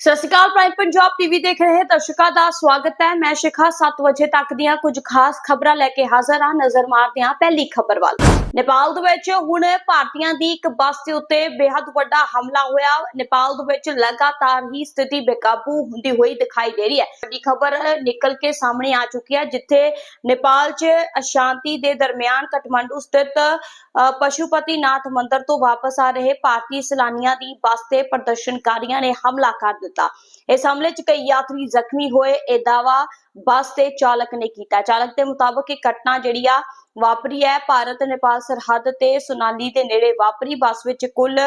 ਸਤਿ ਸ਼੍ਰੀ ਅਕਾਲ ਪ੍ਰਾਈਮ ਪੰਜਾਬ ਟੀਵੀ ਦੇਖ ਰਹੇ ਦਰਸ਼ਕਾਂ ਦਾ ਸਵਾਗਤ ਹੈ। ਮੈਂ ਸ਼ਿਖਾ 7 ਵਜੇ ਤੱਕ ਦੀਆਂ ਕੁਝ ਖਾਸ ਖਬਰਾਂ ਲੈ ਕੇ ਹਾਜ਼ਰ ਹਾਂ। ਨਜ਼ਰ ਮਾਰਦੇ ਹਾਂ ਪਹਿਲੀ ਖਬਰ ਵੱਲ। ਨੇਪਾਲ ਦੇ ਵਿੱਚ ਹੁਣ ਭਾਰਤੀਆਂ ਦੀ ਇੱਕ ਬੱਸ ਦੇ ਉੱਤੇ ਬੇहद ਵੱਡਾ ਹਮਲਾ ਹੋਇਆ। ਨੇਪਾਲ ਦੇ ਵਿੱਚ ਲਗਾਤਾਰ ਹੀ ਸਥਿਤੀ ਬੇਕਾਬੂ ਹੁੰਦੀ ਹੋਈ ਦਿਖਾਈ ਦੇ ਰਹੀ ਹੈ। ਵੱਡੀ ਖਬਰ ਨਿਕਲ ਕੇ ਸਾਹਮਣੇ ਆ ਚੁੱਕੀ ਹੈ, ਜਿੱਥੇ ਨੇਪਾਲ 'ਚ ਅਸ਼ਾਂਤੀ ਦੇ ਦਰਮਿਆਨ ਕਠਮੰਡੂ ਸਥਿਤ ਪਸ਼ੂਪਤੀ ਨਾਥ ਮੰਦਿਰ ਤੋਂ ਵਾਪਸ ਆ ਰਹੇ ਭਾਰਤੀ ਸੈਲਾਨੀਆਂ ਦੀ ਬੱਸ ਤੇ ਪ੍ਰਦਰਸ਼ਨਕਾਰੀਆਂ ਨੇ ਹਮਲਾ ਕਰ ਦਿੱਤਾ ਇਸ ਹਮਲੇ 'ਚ ਕਈ ਯਾਤਰੀ ਜ਼ਖਮੀ ਹੋਏ। ਇਹ ਦਾਵਾ ਬੱਸ ਦੇ ਚਾਲਕ ਨੇ ਕੀਤਾ। ਚਾਲਕ ਦੇ ਮੁਤਾਬਕ ਇਹ ਘਟਨਾ ਜਿਹੜੀ ਆ ਵਾਪਰੀ ਹੈ। ਭਾਰਤ ਨੇਪਾਲ ਸਰਹੱਦ ਤੇ ਸੁਨਾਲੀ ਦੇ ਨੇੜੇ ਵਾਪਰੀ। ਬੱਸ ਵਿੱਚ ਕੁੱਲ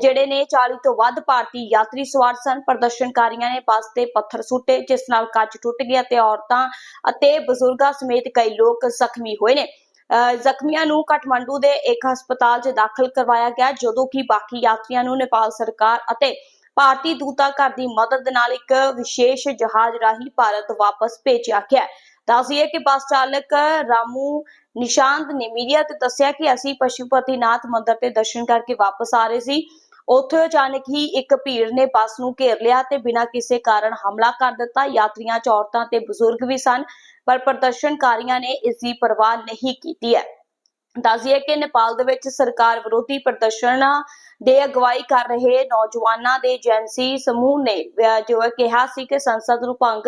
ਜਿਹੜੇ ਨੇ 40 ਤੋਂ ਵੱਧ ਭਾਰਤੀ ਯਾਤਰੀ ਸਵਾਰ ਸਨ। ਪ੍ਰਦਰਸ਼ਨਕਾਰੀਆਂ ਨੇ ਬੱਸ ਤੇ ਪੱਥਰ ਸੁੱਟੇ ਜਿਸ ਨਾਲ ਕੱਚ ਟੁੱਟ ਗਿਆ ਤੇ ਔਰਤਾਂ ਅਤੇ ਬਜ਼ੁਰਗਾਂ ਸਮੇਤ ਕਈ ਲੋਕ ਜ਼ਖਮੀ ਹੋਏ ਨੇ। ਅ, ਜ਼ਖਮੀਆਂ ਨੂੰ ਕਾਠਮੰਡੂ ਦੇ ਇੱਕ ਹਸਪਤਾਲ 'ਚ ਦਾਖਲ ਕਰਵਾਇਆ ਗਿਆ ਜਦੋਂ ਕਿ ਬਾਕੀ ਯਾਤਰੀਆਂ ਨੂੰ ਨੇਪਾਲ ਸਰਕਾਰ ਅਤੇ ਭਾਰਤੀ ਦੂਤਾ ਘਰ ਦੀ ਮਦਦ ਨਾਲ ਇੱਕ ਵਿਸ਼ੇਸ਼ ਜਹਾਜ਼ ਰਾਹੀਂ ਭਾਰਤ ਵਾਪਸ ਭੇਜਿਆ ਗਿਆ ਹੈ। ਕਿ ਬੱਸ ਚਾਲਕ ਰਾਮੂ ਨਿਸ਼ਾਂਤ ਨੇ ਮੀਡੀਆ ਤੇ ਦੱਸਿਆ ਕਿ ਅਸੀਂ ਪਸ਼ੂਪਤੀਨਾਥ ਮੰਦਿਰ ਤੇ ਦਰਸ਼ਨ ਕਰਕੇ ਵਾਪਸ ਆ ਰਹੇ ਸੀ। ਉੱਥੇ ਅਚਾਨਕ ਹੀ ਇੱਕ ਭੀੜ ਨੇ ਬੱਸ ਨੂੰ ਘੇਰ ਲਿਆ ਤੇ ਬਿਨਾਂ ਕਿਸੇ ਕਾਰਨ ਹਮਲਾ ਕਰ ਦਿੱਤਾ। ਯਾਤਰੀਆਂ ਚ ਔਰਤਾਂ ਤੇ ਬਜ਼ੁਰਗ ਵੀ ਸਨ, ਪਰ ਪ੍ਰਦਰਸ਼ਨਕਾਰੀਆਂ ਨੇ ਇਸ ਦੀ ਪਰਵਾਹ ਨਹੀਂ ਕੀਤੀ ਹੈ। ਦੱਸਿए ਕਿ ਨੇਪਾਲ ਦੇ ਵਿੱਚ ਸਰਕਾਰ ਵਿਰੋਧੀ ਪ੍ਰਦਰਸ਼ਨਾਂ ਦੇ ਅਗਵਾਈ ਕਰ ਰਹੇ ਨੌਜਵਾਨਾਂ ਦੇ ਏਜੰਸੀ ਸਮੂਹ ਨੇ ਜੋ ਹੈ ਕਿਹਾ ਸੀ ਕਿ ਸੰਸਦ ਨੂੰ ਭੰਗ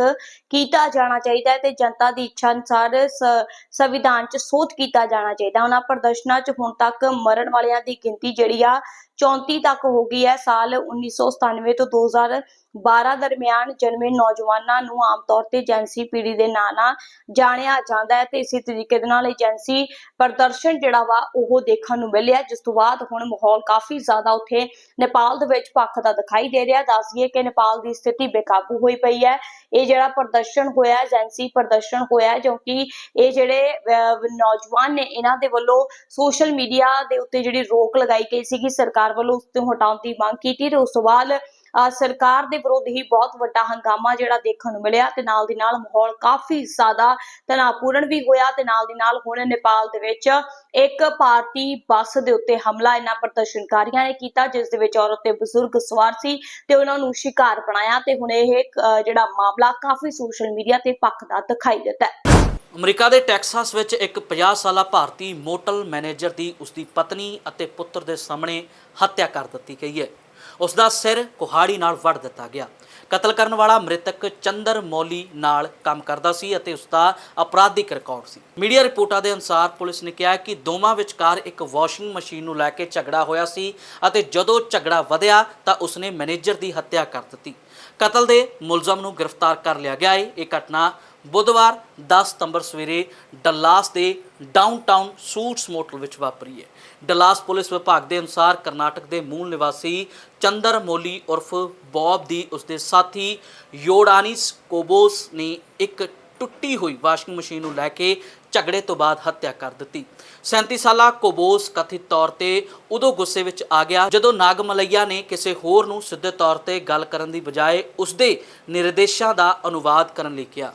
ਕੀਤਾ ਜਾਣਾ ਚਾਹੀਦਾ ਹੈ ਤੇ ਜਨਤਾ ਦੀ ਇੱਛਾ ਅਨੁਸਾਰ ਸੰਵਿਧਾਨ 'ਚ ਸੋਧ ਕੀਤਾ ਜਾਣਾ ਚਾਹੀਦਾ। ਉਹਨਾਂ ਪ੍ਰਦਰਸ਼ਨਾਂ 'ਚ ਹੁਣ ਤੱਕ ਮਰਨ ਵਾਲਿਆਂ ਦੀ ਗਿਣਤੀ ਜਿਹੜੀ ਆ 34 ਤੱਕ ਹੋ ਗਈ ਹੈ। ਸਾਲ 1997 ਤੋਂ 2012 ਦਰਮਿਆਨ ਜਨਮੇ ਨੌਜਵਾਨਾਂ ਨੂੰ ਆਮ ਤੌਰ ਤੇ ਏਜੰਸੀ ਪੀੜੀ ਦੇ ਨਾਂ ਨਾਲ ਜਾਣਿਆ ਜਾਂਦਾ ਹੈ ਤੇ ਇਸੇ ਤਰੀਕੇ ਦੇ ਨਾਲ ਏਜੰਸੀ ਪ੍ਰਦਰਸ਼ਨ ਜਿਹੜਾ ਵਾ ਉਹ ਦੇਖਣ ਨੂੰ ਮਿਲਿਆ। ਜਿਸ ਤੋਂ ਬਾਅਦ ਹੁਣ ਮਾਹੌਲ ਕਾਫੀ ਜ਼ਿਆਦਾ ਉੱਥੇ ਨੇਪਾਲ ਦੇ ਵਿੱਚ ਪੱਖ ਦਾ ਦਿਖਾਈ ਦੇ ਰਿਹਾ। ਦੱਸਦੀਏ ਕਿ ਨੇਪਾਲ ਦੀ ਸਥਿਤੀ ਬੇਕਾਬੂ ਹੋਈ ਪਈ ਹੈ। ਇਹ ਜਿਹੜਾ ਪ੍ਰਦਰਸ਼ਨ ਹੋਇਆ ਏਜੰਸੀ ਪ੍ਰਦਰਸ਼ਨ ਹੋਇਆ ਹੈ, ਜੋ ਕਿ ਇਹ ਜਿਹੜੇ ਅਹ, ਨੌਜਵਾਨ ਨੇ ਇਹਨਾਂ ਦੇ ਵੱਲੋਂ ਸੋਸ਼ਲ ਮੀਡੀਆ ਦੇ ਉੱਤੇ ਜਿਹੜੀ ਰੋਕ ਲਗਾਈ ਗਈ ਸੀਗੀ ਸਰਕਾਰ ਵੱਲੋਂ ਉਸ ਤੋਂ ਹਟਾਉਣ ਦੀ ਮੰਗ ਕੀਤੀ ਤੇ ਉਸ ਤੋਂ ਬਾਅਦ ਸਰਕਾਰ ਦੇ ਵਿਰੁੱਧ ਹੀ ਬਹੁਤ ਵੱਡਾ ਹੰਗਾਮਾ ਜਿਹੜਾ ਦੇਖਣ ਨੂੰ ਮਿਲਿਆ ਤੇ ਨਾਲ ਦੀ ਨਾਲ ਮਾਹੌਲ ਕਾਫੀ ਜ਼ਿਆਦਾ ਤਣਾਅਪੂਰਨ ਵੀ ਹੋਇਆ ਤੇ ਨਾਲ ਦੀ ਨਾਲ ਹੁਣ ਨੇਪਾਲ ਦੇ ਵਿੱਚ ਇੱਕ ਭਾਰਤੀ ਬੱਸ ਦੇ ਉੱਤੇ ਹਮਲਾ ਇਹਨਾਂ ਪ੍ਰਦਰਸ਼ਨਕਾਰੀਆਂ ਨੇ ਕੀਤਾ, ਜਿਸ ਦੇ ਵਿੱਚ ਔਰਤ ਤੇ ਬਜ਼ੁਰਗ ਸਵਾਰ ਸੀ ਤੇ ਉਹਨਾਂ ਨੂੰ ਸ਼ਿਕਾਰ ਬਣਾਇਆ ਤੇ ਹੁਣ ਇਹ ਜਿਹੜਾ ਮਾਮਲਾ ਕਾਫੀ ਸੋਸ਼ਲ ਮੀਡੀਆ ਤੇ ਪੱਖ ਦਾ ਦਿਖਾਈ ਦਿੱਤਾ ਹੈ। ਅਮਰੀਕਾ ਦੇ ਟੈਕਸਾਸ ਵਿੱਚ ਇੱਕ 50 ਸਾਲਾ ਭਾਰਤੀ ਮੋਟਲ ਮੈਨੇਜਰ ਦੀ ਉਸਦੀ ਪਤਨੀ ਅਤੇ ਪੁੱਤਰ ਦੇ ਸਾਹਮਣੇ ਹੱਤਿਆ ਕਰ ਦਿੱਤੀ ਗਈ ਹੈ। ਉਸ ਦਾ ਸਿਰ ਕੁਹਾੜੀ ਨਾਲ ਵੱਢ ਦਿੱਤਾ ਗਿਆ। ਕਤਲ ਕਰਨ ਵਾਲਾ ਮ੍ਰਿਤਕ ਚੰਦਰ ਮੌਲੀ ਨਾਲ ਕੰਮ ਕਰਦਾ ਸੀ ਅਤੇ ਉਸ ਦਾ ਅਪਰਾਧਿਕ ਰਿਕਾਰਡ ਸੀ। ਮੀਡੀਆ ਰਿਪੋਰਟਾਂ ਦੇ ਅਨੁਸਾਰ ਪੁਲਿਸ ਨੇ ਕਿਹਾ ਕਿ ਦੋਵਾਂ ਵਿਚਕਾਰ ਇੱਕ ਵਾਸ਼ਿੰਗ ਮਸ਼ੀਨ ਨੂੰ ਲੈ ਕੇ ਝਗੜਾ ਹੋਇਆ ਸੀ ਅਤੇ ਜਦੋਂ ਝਗੜਾ ਵਧਿਆ ਤਾਂ ਉਸਨੇ ਮੈਨੇਜਰ ਦੀ ਹੱਤਿਆ ਕਰ ਦਿੱਤੀ। ਕਤਲ ਦੇ ਮੁਲਜ਼ਮ ਨੂੰ ਗ੍ਰਿਫਤਾਰ ਕਰ ਲਿਆ ਗਿਆ ਹੈ। ਇਹ ਘਟਨਾ ਬੁੱਧਵਾਰ 10 ਸਤੰਬਰ ਸਵੇਰੇ ਡੱਲਾਸ ਦੇ ਡਾਊਨਟਾਊਨ ਸੂਟਸ ਮੋਟਲ ਵਿੱਚ ਵਾਪਰੀ ਹੈ। ਡੱਲਾਸ ਪੁਲਿਸ ਵਿਭਾਗ ਦੇ ਅਨੁਸਾਰ ਕਰਨਾਟਕ ਦੇ ਮੂਲ ਨਿਵਾਸੀ ਚੰਦਰ ਮੋਲੀ ਉਰਫ ਬੌਬ ਦੀ ਉਸਦੇ ਸਾਥੀ ਯੋੜਾਨੀਸ ਕੋਬੋਸ ਨੇ ਇੱਕ ਟੁੱਟੀ ਹੋਈ ਵਾਸ਼ਿੰਗ ਮਸ਼ੀਨ ਨੂੰ ਲੈ ਕੇ ਝਗੜੇ ਤੋਂ ਬਾਅਦ ਹੱਤਿਆ ਕਰ ਦਿੱਤੀ। 37 ਸਾਲਾ ਕੋਬੋਸ ਕਥਿਤ ਤੌਰ ਤੇ ਉਦੋਂ ਗੁੱਸੇ ਵਿੱਚ ਆ ਗਿਆ ਜਦੋਂ ਨਾਗਮਲਈਆ ਨੇ ਕਿਸੇ ਹੋਰ ਨੂੰ ਸਿੱਧੇ ਤੌਰ ਤੇ ਗੱਲ ਕਰਨ ਦੀ ਬਜਾਏ ਉਸਦੇ ਨਿਰਦੇਸ਼ਾਂ ਦਾ ਅਨੁਵਾਦ ਕਰਨ ਲਈ ਕਿਹਾ।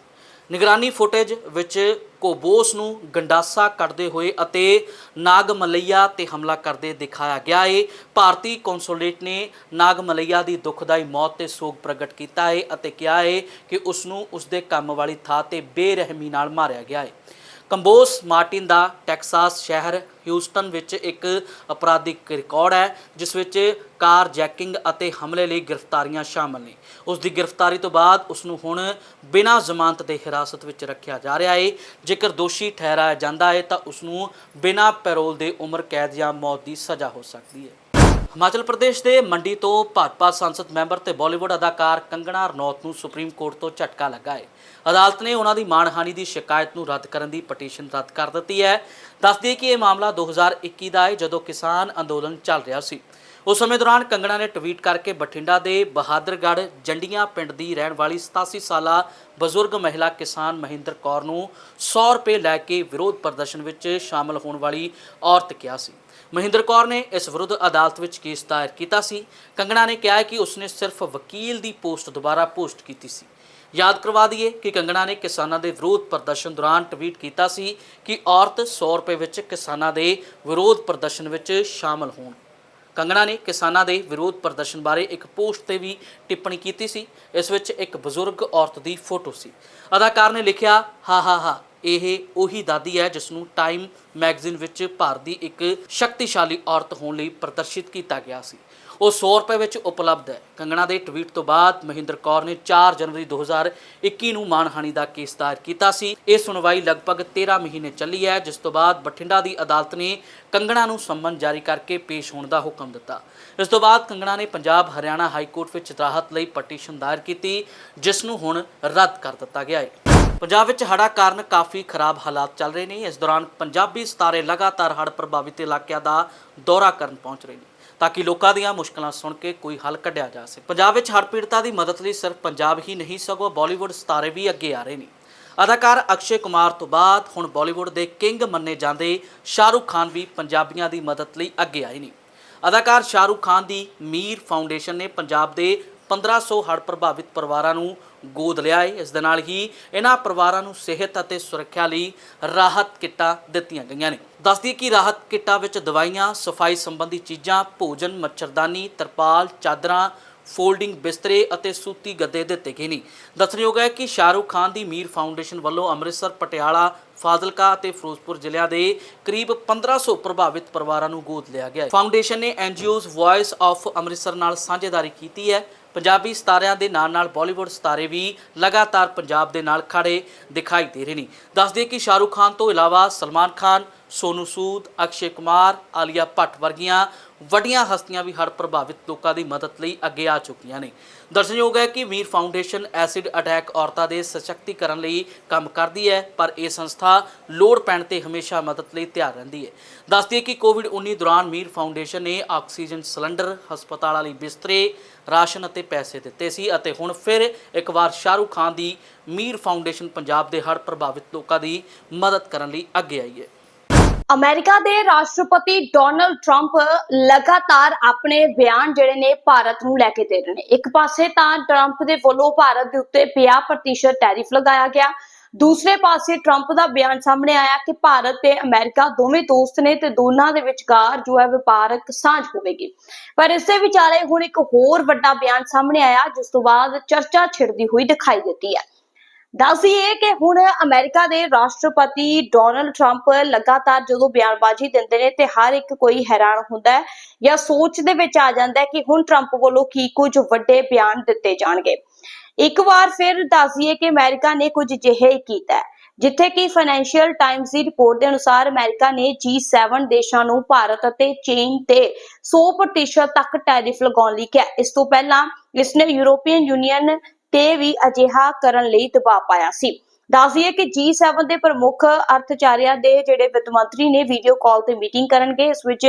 ਨਿਗਰਾਨੀ ਫੁਟੇਜ ਵਿੱਚ ਕੋਬੋਸ ਨੂੰ ਗੰਡਾਸਾ ਕੱਢਦੇ ਹੋਏ ਅਤੇ ਨਾਗ ਨਾਗਮਲਈਆ ਤੇ ਹਮਲਾ ਕਰਦੇ ਦਿਖਾਇਆ ਗਿਆ। ਏ ਭਾਰਤੀ ਕੌਂਸੂਲੇਟ ਨੇ ਨਾਗ ਨਾਗਮਲਈਆ ਦੀ ਦੁਖਦਾਈ ਮੌਤ ਤੇ ਸੋਗ ਪ੍ਰਗਟ ਕੀਤਾ ਹੈ ਅਤੇ ਕਿਹਾ ਹੈ ਕਿ ਉਸ ਨੂੰ ਉਸਦੇ ਕੰਮ ਵਾਲੀ ਥਾਂ ਤੇ ਬੇਰਹਿਮੀ ਨਾਲ ਮਾਰਿਆ ਗਿਆ ਹੈ। ਕੰਬੋਸ ਮਾਰਟਿਨ ਦਾ ਟੈਕਸਾਸ ਸ਼ਹਿਰ ਹਿਊਸਟਨ ਵਿੱਚ ਇੱਕ ਅਪਰਾਧਿਕ ਰਿਕਾਰਡ ਹੈ, ਜਿਸ ਵਿੱਚ ਕਾਰ ਜੈਕਿੰਗ ਅਤੇ ਹਮਲੇ ਲਈ ਗ੍ਰਿਫਤਾਰੀਆਂ ਸ਼ਾਮਲ ਨੇ। ਉਸ ਦੀ ਗ੍ਰਿਫਤਾਰੀ ਤੋਂ ਬਾਅਦ ਉਸ ਨੂੰ ਹੁਣ ਬਿਨਾਂ ਜ਼ਮਾਨਤ ਦੇ ਹਿਰਾਸਤ ਵਿੱਚ ਰੱਖਿਆ ਜਾ ਰਿਹਾ ਹੈ ਜੇਕਰ ਦੋਸ਼ੀ ਠਹਿਰਾਇਆ ਜਾਂਦਾ ਹੈ ਤਾਂ ਉਸ ਨੂੰ ਬਿਨਾਂ ਪੈਰੋਲ ਦੇ ਉਮਰ, ਕੈਦ ਜਾਂ ਮੌਤ ਦੀ ਸਜ਼ਾ ਹੋ ਸਕਦੀ ਹੈ ਹਿਮਾਚਲ ਪ੍ਰਦੇਸ਼ ਦੇ ਮੰਡੀ ਤੋਂ ਭਾਜਪਾ ਸੰਸਦ ਮੈਂਬਰ ਤੇ ਬਾਲੀਵੁੱਡ ਅਦਾਕਾਰ ਕੰਗਣਾ ਰਣੌਤ ਨੂੰ ਸੁਪਰੀਮ ਕੋਰਟ ਤੋਂ ਝਟਕਾ ਲੱਗਾ ਹੈ ਅਦਾਲਤ ਨੇ ਉਹਨਾਂ ਦੀ ਮਾਣਹਾਨੀ ਦੀ ਸ਼ਿਕਾਇਤ ਨੂੰ ਰੱਦ ਕਰਨ ਦੀ ਪਟੀਸ਼ਨ ਰੱਦ ਕਰ ਦਿੱਤੀ ਹੈ। ਦੱਸਦੀ ਕਿ ਇਹ ਮਾਮਲਾ 2021 ਦਾ ਹੈ ਜਦੋਂ ਕਿਸਾਨ ਅੰਦੋਲਨ ਚੱਲ ਰਿਹਾ ਸੀ। ਉਸ ਸਮੇਂ ਦੌਰਾਨ ਕੰਗਣਾ ਨੇ ਟਵੀਟ ਕਰਕੇ ਬਠਿੰਡਾ ਦੇ ਬਹਾਦਰਗੜ੍ਹ ਜੰਡੀਆਂ ਪਿੰਡ ਦੀ ਰਹਿਣ ਵਾਲੀ 87 ਸਾਲਾ ਬਜ਼ੁਰਗ ਮਹਿਲਾ ਕਿਸਾਨ ਮਹਿੰਦਰ ਕੌਰ ਨੂੰ 100 ਰੁਪਏ ਲੈ ਕੇ ਵਿਰੋਧ ਪ੍ਰਦਰਸ਼ਨ ਵਿੱਚ ਸ਼ਾਮਲ ਹੋਣ ਵਾਲੀ ਔਰਤ ਕਿਹਾ ਸੀ। ਮਹਿੰਦਰ ਕੌਰ ਨੇ ਇਸ ਵਿਰੁੱਧ ਅਦਾਲਤ ਵਿੱਚ ਕੇਸ ਦਾਇਰ ਕੀਤਾ ਸੀ। ਕੰਗਣਾ ਨੇ ਕਿਹਾ ਕਿ ਉਸਨੇ ਸਿਰਫ ਵਕੀਲ ਦੀ ਪੋਸਟ ਦੁਬਾਰਾ ਪੋਸਟ ਕੀਤੀ ਸੀ। ਯਾਦ ਕਰਵਾ ਦਈਏ ਕਿ ਕੰਗਣਾ ਨੇ ਕਿਸਾਨਾਂ ਦੇ ਵਿਰੋਧ ਪ੍ਰਦਰਸ਼ਨ ਦੌਰਾਨ ਟਵੀਟ ਕੀਤਾ ਸੀ ਕਿ ਔਰਤ 100 ਰੁਪਏ ਵਿੱਚ ਕਿਸਾਨਾਂ ਦੇ ਵਿਰੋਧ ਪ੍ਰਦਰਸ਼ਨ ਵਿੱਚ ਸ਼ਾਮਲ ਹੋਣ। ਕੰਗਣਾ ਨੇ ਕਿਸਾਨਾਂ ਦੇ ਵਿਰੋਧ ਪ੍ਰਦਰਸ਼ਨ ਬਾਰੇ ਇੱਕ ਪੋਸਟ ਤੇ ਵੀ ਟਿੱਪਣੀ ਕੀਤੀ ਸੀ। ਇਸ ਵਿੱਚ ਇੱਕ ਬਜ਼ੁਰਗ ਔਰਤ ਦੀ ਫੋਟੋ ਸੀ। ਅਦਾਕਾਰ ਨੇ ਲਿਖਿਆ, ਹਾ ਹਾ ਹਾ, ਇਹ ਉਹੀ ਦਾਦੀ ਹੈ ਜਿਸ ਨੂੰ ਟਾਈਮ ਮੈਗਜ਼ੀਨ ਵਿੱਚ ਭਾਰਤ ਦੀ ਇੱਕ ਸ਼ਕਤੀਸ਼ਾਲੀ ਔਰਤ ਹੋਣ ਲਈ ਪ੍ਰਦਰਸ਼ਿਤ ਕੀਤਾ ਗਿਆ ਸੀ। ਉਹ 100 ਰੁਪਏ ਵਿੱਚ ਉਪਲਬਧ ਹੈ। ਕੰਗਣਾ ਦੇ ਟਵੀਟ ਤੋਂ ਬਾਅਦ ਮਹਿੰਦਰ ਕੌਰ ਨੇ 4 ਜਨਵਰੀ 2021 ਨੂੰ ਮਾਨਹਾਨੀ ਦਾ ਕੇਸ ਦਾਇਰ ਕੀਤਾ ਸੀ। ਇਹ ਸੁਣਵਾਈ ਲਗਭਗ 13 ਮਹੀਨੇ ਚੱਲੀ ਹੈ, ਜਿਸ ਤੋਂ ਬਾਅਦ ਬਠਿੰਡਾ ਦੀ ਅਦਾਲਤ ਨੇ ਕੰਗਣਾ ਨੂੰ ਸੰਮਨ ਜਾਰੀ ਕਰਕੇ ਪੇਸ਼ ਹੋਣ ਦਾ ਹੁਕਮ ਦਿੱਤਾ। ਇਸ ਤੋਂ ਬਾਅਦ ਕੰਗਣਾ ਨੇ ਪੰਜਾਬ ਹਰਿਆਣਾ ਹਾਈ ਕੋਰਟ ਵਿੱਚ ਰਾਹਤ ਲਈ ਪਟੀਸ਼ਨ ਦਾਇਰ ਕੀਤੀ, ਜਿਸ ਨੂੰ ਹੁਣ ਰੱਦ ਕਰ ਦਿੱਤਾ ਗਿਆ ਹੈ। ਪੰਜਾਬ ਵਿੱਚ ਹੜ੍ਹਾਂ ਕਾਰਨ ਕਾਫੀ ਖਰਾਬ ਹਾਲਾਤ ਚੱਲ ਰਹੇ ਨੇ। ਇਸ ਦੌਰਾਨ ਪੰਜਾਬੀ ਸਤਾਰੇ ਲਗਾਤਾਰ ਹੜ੍ਹ ਪ੍ਰਭਾਵਿਤ ਇਲਾਕਿਆਂ ਦਾ ਦੌਰਾ ਕਰਨ ਪਹੁੰਚ ਰਹੇ ਨੇ। ਤਾਂ ਕਿ ਲੋਕਾਂ ਦੀਆਂ ਮੁਸ਼ਕਲਾਂ ਸੁਣ ਕੇ ਕੋਈ ਹੱਲ ਕੱਢਿਆ ਜਾ ਸਕੇ। ਪੰਜਾਬ ਵਿੱਚ ਹੜ੍ਹ ਪੀੜਤਾਂ ਦੀ ਮਦਦ ਲਈ ਸਿਰਫ ਪੰਜਾਬ ਹੀ ਨਹੀਂ, ਸਗੋਂ ਬਾਲੀਵੁੱਡ ਸਤਾਰੇ ਵੀ ਅੱਗੇ ਆ ਰਹੇ ਨੇ। ਅਦਾਕਾਰ ਅਕਸ਼ੇ ਕੁਮਾਰ ਤੋਂ ਬਾਅਦ ਹੁਣ ਬਾਲੀਵੁੱਡ ਦੇ ਕਿੰਗ ਮੰਨੇ ਜਾਂਦੇ ਸ਼ਾਹਰੁਖ ਖਾਨ ਵੀ ਪੰਜਾਬੀਆਂ ਦੀ ਮਦਦ ਲਈ ਅੱਗੇ ਆਏ ਨੇ। ਅਦਾਕਾਰ ਸ਼ਾਹਰੁਖ ਖਾਨ ਦੀ ਮੀਰ ਫਾਊਂਡੇਸ਼ਨ ਨੇ ਪੰਜਾਬ ਦੇ 1500 ਹੜ੍ਹ ਪ੍ਰਭਾਵਿਤ ਪਰਿਵਾਰਾਂ ਨੂੰ ਗੋਦ ਲਿਆ ਹੈ ਇਸ ਦੇ ਨਾਲ ਹੀ ਇਹਨਾਂ ਪਰਿਵਾਰਾਂ ਨੂੰ ਸਿਹਤ ਅਤੇ ਸੁਰੱਖਿਆ ਲਈ ਰਾਹਤ ਕਿੱਟਾਂ ਦਿੱਤੀਆਂ ਗਈਆਂ ਨੇ। ਦੱਸਦੀ ਕਿ ਰਾਹਤ ਕਿੱਟਾਂ ਵਿੱਚ ਦਵਾਈਆਂ, ਸਫ਼ਾਈ ਸੰਬੰਧੀ ਚੀਜ਼ਾਂ, ਭੋਜਨ, ਮੱਛਰਦਾਨੀ, ਤਰਪਾਲ, ਚਾਦਰਾਂ, ਫੋਲਡਿੰਗ ਬਿਸਤਰੇ ਅਤੇ ਸੂਤੀ ਗੱਦੇ ਦਿੱਤੇ ਗਏ ਨੇ। ਦੱਸਣਯੋਗ ਹੈ ਕਿ ਸ਼ਾਹਰੁਖ ਖਾਨ ਦੀ ਮੀਰ ਫਾਊਂਡੇਸ਼ਨ ਵੱਲੋਂ ਅੰਮ੍ਰਿਤਸਰ, ਪਟਿਆਲਾ, ਫਾਜ਼ਿਲਕਾ ਅਤੇ ਫਿਰੋਜ਼ਪੁਰ ਜ਼ਿਲ੍ਹਿਆਂ ਦੇ ਕਰੀਬ 1500 ਪ੍ਰਭਾਵਿਤ ਪਰਿਵਾਰਾਂ ਨੂੰ ਗੋਦ ਲਿਆ ਗਿਆ ਹੈ। ਫਾਊਂਡੇਸ਼ਨ ਨੇ ਐਨਜੀਓਜ਼ ਵੌਇਸ ਆਫ ਅੰਮ੍ਰਿਤਸਰ ਨਾਲ ਸਾਂਝੇਦਾਰੀ ਕੀਤੀ ਹੈ। ਪੰਜਾਬੀ ਸਤਾਰਿਆਂ ਦੇ ਨਾਲ ਨਾਲ ਬਾਲੀਵੁੱਡ ਸਤਾਰੇ ਵੀ ਲਗਾਤਾਰ ਪੰਜਾਬ ਦੇ ਨਾਲ ਖੜੇ ਦਿਖਾਈ ਦੇ ਰਹੇ ਨੇ। ਦੱਸਦੇ ਕਿ ਸ਼ਾਹਰੁਖ ਖਾਨ ਤੋਂ ਇਲਾਵਾ ਸਲਮਾਨ ਖਾਨ, ਸੋਨੂ ਸੂਦ, ਅਕਸ਼ੇ ਕੁਮਾਰ, ਆਲੀਆ ਭੱਟ ਵਰਗੀਆਂ ਵੱਡੀਆਂ ਹਸਤੀਆਂ ਵੀ ਹੜ੍ਹ ਪ੍ਰਭਾਵਿਤ ਲੋਕਾਂ ਦੀ ਮਦਦ ਲਈ ਅੱਗੇ ਆ ਚੁੱਕੀਆਂ ਨੇ। ਦਰਸ਼ਨਯੋਗ ਹੈ ਕਿ ਮੀਰ ਫਾਊਂਡੇਸ਼ਨ ਐਸਿਡ ਅਟੈਕ ਔਰਤਾਂ ਦੇ ਸਸ਼ਕਤੀਕਰਨ ਲਈ ਕੰਮ ਕਰਦੀ ਹੈ, ਪਰ ਇਹ ਸੰਸਥਾ ਲੋੜ ਪੈਣ ਤੇ ਹਮੇਸ਼ਾ ਮਦਦ ਲਈ ਤਿਆਰ ਰਹਿੰਦੀ ਹੈ। ਦੱਸਦੀ ਹੈ ਕਿ ਕੋਵਿਡ-19 ਦੌਰਾਨ ਮੀਰ ਫਾਊਂਡੇਸ਼ਨ ਨੇ ਆਕਸੀਜਨ ਸਿਲੰਡਰ, ਹਸਪਤਾਲਾਂ ਲਈ ਬਿਸਤਰੇ, ਰਾਸ਼ਨ ਅਤੇ ਪੈਸੇ ਦਿੱਤੇ ਸੀ ਅਤੇ ਹੁਣ ਫਿਰ ਇੱਕ ਵਾਰ ਸ਼ਾਹਰੁਖ ਖਾਨ ਦੀ ਮੀਰ ਫਾਊਂਡੇਸ਼ਨ ਪੰਜਾਬ ਦੇ ਹੜ੍ਹ ਪ੍ਰਭਾਵਿਤ ਲੋਕਾਂ ਦੀ ਮਦਦ ਕਰਨ ਲਈ ਅੱਗੇ ਆਈ ਹੈ। ਅਮਰੀਕਾ ਦੇ ਰਾਸ਼ਟਰਪਤੀ ਡੋਨਲਡ ਟਰੰਪ ਲਗਾਤਾਰ ਆਪਣੇ ਬਿਆਨ ਜਿਹੜੇ ਨੇ ਭਾਰਤ ਨੂੰ ਲੈ ਕੇ ਦੇ ਰਹੇ ਨੇ। ਇੱਕ ਪਾਸੇ ਤਾਂ ਟਰੰਪ ਦੇ ਵੱਲੋਂ ਭਾਰਤ ਦੇ ਉੱਤੇ 50% ਟੈਰਿਫ ਲਗਾਇਆ ਗਿਆ। ਦੂਸਰੇ ਪਾਸੇ ਟਰੰਪ ਦਾ ਬਿਆਨ ਸਾਹਮਣੇ ਆਇਆ ਕਿ ਭਾਰਤ ਤੇ ਅਮਰੀਕਾ ਦੋਵੇਂ ਦੋਸਤ ਨੇ ਤੇ ਦੋਨਾਂ ਦੇ ਵਿਚਕਾਰ ਜੋ ਹੈ ਵਪਾਰਕ ਸਾਂਝ ਹੋਵੇਗੀ। ਪਰ ਇਸ ਦੇ ਵਿਚਾਲੇ ਹੁਣ ਇੱਕ ਹੋਰ ਵੱਡਾ ਬਿਆਨ ਸਾਹਮਣੇ ਆਇਆ, ਜਿਸ ਤੋਂ ਬਾਅਦ ਚਰਚਾ ਛਿੜਦੀ ਹੋਈ ਦਿਖਾਈ ਦਿੱਤੀ ਹੈ। ਦੱਸੀਏ ਕਿ ਹੁਣ ਅਮਰੀਕਾ ਦੇ ਰਾਸ਼ਟਰਪਤੀ ਡੋਨਲਡ ਟਰੰਪ ਲਗਾਤਾਰ ਜਦੋਂ ਬਿਆਨਬਾਜ਼ੀ ਦਿੰਦੇ ਨੇ ਤੇ ਹਰ ਇੱਕ ਕੋਈ ਹੈਰਾਨ ਹੁੰਦਾ ਹੈ ਜਾਂ ਸੋਚ ਦੇ ਵਿੱਚ ਆ ਜਾਂਦਾ ਹੈ ਕਿ ਹੁਣ ਟਰੰਪ ਵੱਲੋਂ ਕੀ ਕੁਝ ਵੱਡੇ ਬਿਆਨ ਦਿੱਤੇ ਜਾਣਗੇ। ਇੱਕ ਵਾਰ ਫਿਰ ਦੱਸੀਏ ਕਿ ਅਮਰੀਕਾ ਨੇ ਕੁਝ ਅਜਿਹਾ ਕੀਤਾ ਹੈ, ਜਿੱਥੇ ਕਿ ਫਾਈਨੈਂਸ਼ੀਅਲ ਟਾਈਮਜ਼ ਦੀ ਰਿਪੋਰਟ ਦੇ ਅਨੁਸਾਰ ਅਮਰੀਕਾ ਨੇ G7 ਦੇਸ਼ਾਂ ਨੂੰ ਭਾਰਤ ਅਤੇ ਚੀਨ ਤੇ 100% ਤੱਕ ਟੈਰਿਫ ਲਗਾਉਣ ਲਈ ਕਿਹਾ। ਇਸ ਤੋਂ ਪਹਿਲਾਂ ਇਸ ਨੇ ਯੂਰੋਪੀਅਨ ਯੂਨੀਅਨ ਤੇ ਵੀ ਅਜਿਹਾ ਕਰਨ ਲਈ ਦਬਾਅ ਪਾਇਆ ਸੀ। ਦੱਸਦੀਏ ਕਿ G7 ਦੇ ਪ੍ਰਮੁੱਖ ਅਰਥਚਾਰਿਆਂ ਦੇ ਜਿਹੜੇ ਵਿੱਤ ਮੰਤਰੀ ਨੇ ਵੀਡੀਓ ਕਾਲ ਤੇ ਮੀਟਿੰਗ ਕਰਨਗੇ, ਇਸ ਵਿੱਚ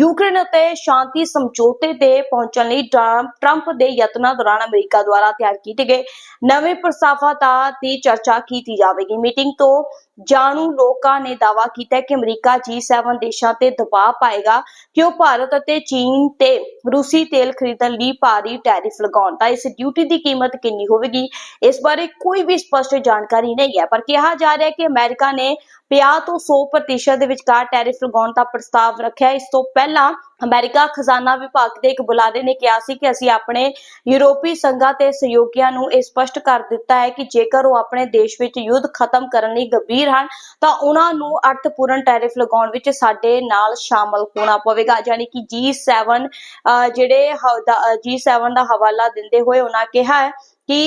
ਯੂਕਰੇਨ ਅਤੇ ਸ਼ਾਂਤੀ ਸਮਝੌਤੇ ਤੇ ਪਹੁੰਚਣ ਲਈ ਟਰੰਪ ਦੇ ਯਤਨਾਂ ਦੌਰਾਨ ਅਮਰੀਕਾ ਦੁਆਰਾ ਤਿਆਰ ਕੀਤੇ ਗਏ ਨਵੇਂ ਪ੍ਰਸਤਾਵਾਂ ਦੀ ਚਰਚਾ ਕੀਤੀ ਜਾਵੇਗੀ। ਮੀਟਿੰਗ ਤੋਂ ਜਾਣੂ ਲੋਕਾਂ ਨੇ ਦਾਅਵਾ ਕੀਤਾ ਕਿ ਅਮਰੀਕਾ G7 ਦੇਸ਼ਾਂ ਤੇ ਦਬਾਅ ਪਾਏਗਾ ਕਿ ਉਹ ਭਾਰਤ ਅਤੇ ਚੀਨ ਤੇ ਰੂਸੀ ਤੇਲ ਖਰੀਦਣ ਲਈ ਭਾਰੀ ਟੈਰਿਫ ਲਗਾਉਣ ਤਾਂ ਇਸ ਡਿਊਟੀ ਦੀ ਕੀਮਤ ਕਿੰਨੀ ਹੋਵੇਗੀ? ਇਸ ਬਾਰੇ ਕੋਈ ਵੀ ਸਪਸ਼ਟ ਜਾਣਕਾਰੀ ਨਹੀਂ ਹੈ ਪਰ ਕਿਹਾ ਜਾ ਰਿਹਾ ਹੈ ਕਿ ਅਮਰੀਕਾ ਨੇ 50 ਤੋਂ 100% ਦੇ ਵਿਚਕਾਰ ਟੈਰਿਫ ਲਗਾਉਣ ਦਾ ਪ੍ਰਸਤਾਵ ਰੱਖਿਆ। ਇਸ ਤੋਂ ਪਹਿਲਾਂ ਅਮਰੀਕਾ ਖਜ਼ਾਨਾ ਵਿਭਾਗ ਦੇ ਇੱਕ ਬੁਲਾਰੇ ਨੇ ਕਿਹਾ ਸੀ ਕਿ ਅਸੀਂ ਆਪਣੇ ਯੂਰਪੀ ਸੰਘਾਂ ਤੇ ਸਹਿਯੋਗੀਆਂ ਨੂੰ ਇਹ ਸਪਸ਼ਟ ਕਰ ਦਿੱਤਾ ਹੈ ਕਿ ਜੇਕਰ ਉਹ ਆਪਣੇ ਦੇਸ਼ ਵਿੱਚ ਯੁੱਧ ਖਤਮ ਕਰਨ ਲਈ ਗੰਭੀਰ ਹਨ, ਤਾਂ ਉਹਨਾਂ ਨੂੰ ਅਰਥਪੂਰਨ ਟੈਰਿਫ ਲਗਾਉਣ ਵਿੱਚ ਸਾਡੇ ਨਾਲ ਸ਼ਾਮਲ ਹੋਣਾ ਪਵੇਗਾ। ਯਾਨੀ ਕਿ G7 ਅਹ ਜਿਹੜੇ ਹ- ਦਾ- G7 ਦਾ ਹਵਾਲਾ ਦਿੰਦੇ ਹੋਏ ਉਹਨਾਂ ਕਿਹਾ ਹੈ ਕਿ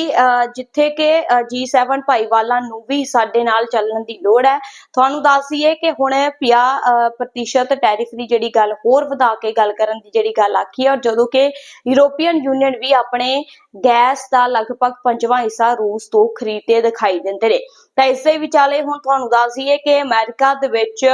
ਜਿੱਥੇ ਕਿ G7 ਭਾਈਵਾਲਾਂ ਨੂੰ ਵੀ ਸਾਡੇ ਨਾਲ ਚੱਲਣ ਦੀ ਲੋੜ ਹੈ। ਤੁਹਾਨੂੰ ਦੱਸ ਦਈਏ ਕਿ ਹੁਣ 50 ਪ੍ਰਤੀਸ਼ਤ ਟੈਰਿਫ ਦੀ ਜਿਹੜੀ ਗੱਲ ਹੋਰ ਵਧਾ ਕੇ ਗੱਲ ਕਰਨ ਦੀ ਜਿਹੜੀ ਗੱਲ ਆਖੀ ਹੈ ਔਰ ਜਦੋਂ ਕਿ ਯੂਰੋਪੀਅਨ ਯੂਨੀਅਨ ਵੀ ਆਪਣੇ ਗੈਸ ਦਾ ਲਗਭਗ ਪੰਜਵਾਂ ਹਿੱਸਾ ਰੂਸ ਤੋਂ ਖਰੀਦਦੇ ਦਿਖਾਈ ਦਿੰਦੇ ਨੇ। ਤਾਂ ਇਸ ਵਿਚਾਲੇ ਹੁਣ ਤੁਹਾਨੂੰ ਦੱਸ ਦਈਏ ਕਿ ਅਮਰੀਕਾ ਦੇ ਵਿੱਚ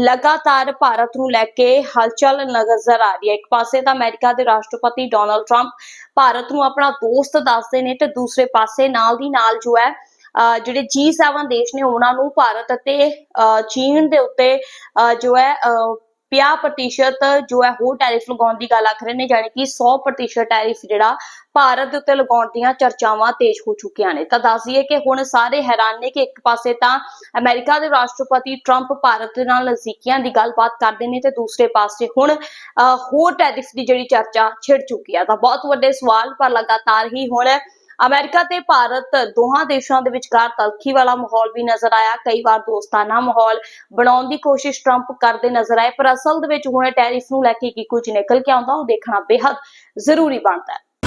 ਲਗਾਤਾਰ ਭਾਰਤ ਨੂੰ ਲੈ ਕੇ ਹਲਚਲ ਨਜ਼ਰ ਆ ਰਹੀ ਹੈ। ਇੱਕ ਪਾਸੇ ਤਾਂ ਅਮਰੀਕਾ ਦੇ ਰਾਸ਼ਟਰਪਤੀ ਡੋਨਲਡ ਟਰੰਪ ਭਾਰਤ ਨੂੰ ਆਪਣਾ ਦੋਸਤ ਦੱਸਦੇ ਨੇ ਤੇ ਦੂਸਰੇ ਪਾਸੇ ਨਾਲ ਦੀ ਨਾਲ ਜੋ ਹੈ ਅਹ ਜਿਹੜੇ G7 ਦੇਸ਼ ਨੇ ਉਹਨਾਂ ਨੂੰ ਭਾਰਤ ਅਤੇ ਅਹ ਚੀਨ ਦੇ ਉੱਤੇ ਅਹ ਜੋ ਹੈ ਅਹ 50% ਜੋ ਹੈ ਹੋਰ ਟੈਰਿਫ ਲਗਾਉਣ ਦੀ ਗੱਲ ਆਖ ਰਹੇ ਨੇ ਯਾਨੀ ਕਿ 100% ਟੈਰਿਫ ਜਿਹੜਾ ਭਾਰਤ ਦੇ ਉੱਤੇ ਲਗਾਉਣ ਦੀਆਂ ਚਰਚਾਵਾਂ ਤੇਜ਼ ਹੋ ਚੁੱਕੀਆਂ ਨੇ। ਤਾਂ ਦੱਸ ਦਈਏ ਕਿ ਹੁਣ ਸਾਰੇ ਹੈਰਾਨ ਨੇ ਕਿ ਇੱਕ ਪਾਸੇ ਤਾਂ ਅਮਰੀਕਾ ਦੇ ਰਾਸ਼ਟਰਪਤੀ ਟਰੰਪ ਭਾਰਤ ਦੇ ਨਾਲ ਨਜ਼ਦੀਕੀਆਂ ਦੀ ਗੱਲਬਾਤ ਕਰਦੇ ਨੇ ਤੇ ਦੂਸਰੇ ਪਾਸੇ ਹੁਣ ਅਹ, ਹੋਰ ਟੈਰਿਫ ਦੀ ਜਿਹੜੀ ਚਰਚਾ ਛਿੜ ਚੁੱਕੀ ਹੈ ਤਾਂ ਬਹੁਤ ਵੱਡੇ ਸਵਾਲ ਪਰ ਲਗਾਤਾਰ ਹੀ ਹੁਣ ਅਮਰੀਕਾ ਤੇ ਭਾਰਤ ਦੋਹਾਂ ਦੇਸ਼ਾਂ ਦੇ ਵਿਚਕਾਰ ਤਲਖੀ ਵਾਲਾ ਮਾਹੌਲ ਵੀ ਨਜ਼ਰ ਆਇਆ। ਕਈ ਵਾਰ ਦੋਸਤਾਨਾ ਮਾਹੌਲ ਬਣਾਉਣ ਦੀ ਕੋਸ਼ਿਸ਼ ਟਰੰਪ ਕਰਦੇ ਨਜ਼ਰ ਆਏ, ਪਰ ਅਸਲ ਦੇ ਵਿੱਚ ਹੁਣ ਟੈਰਿਫ ਨੂੰ ਲੈ ਕੇ ਕੀ ਕੁਝ ਨਿਕਲ ਕੇ ਆਉਂਦਾ, ਉਹ ਦੇਖਣਾ ਬੇहद ਜ਼ਰੂਰੀ ਬਣਦਾ ਹੈ।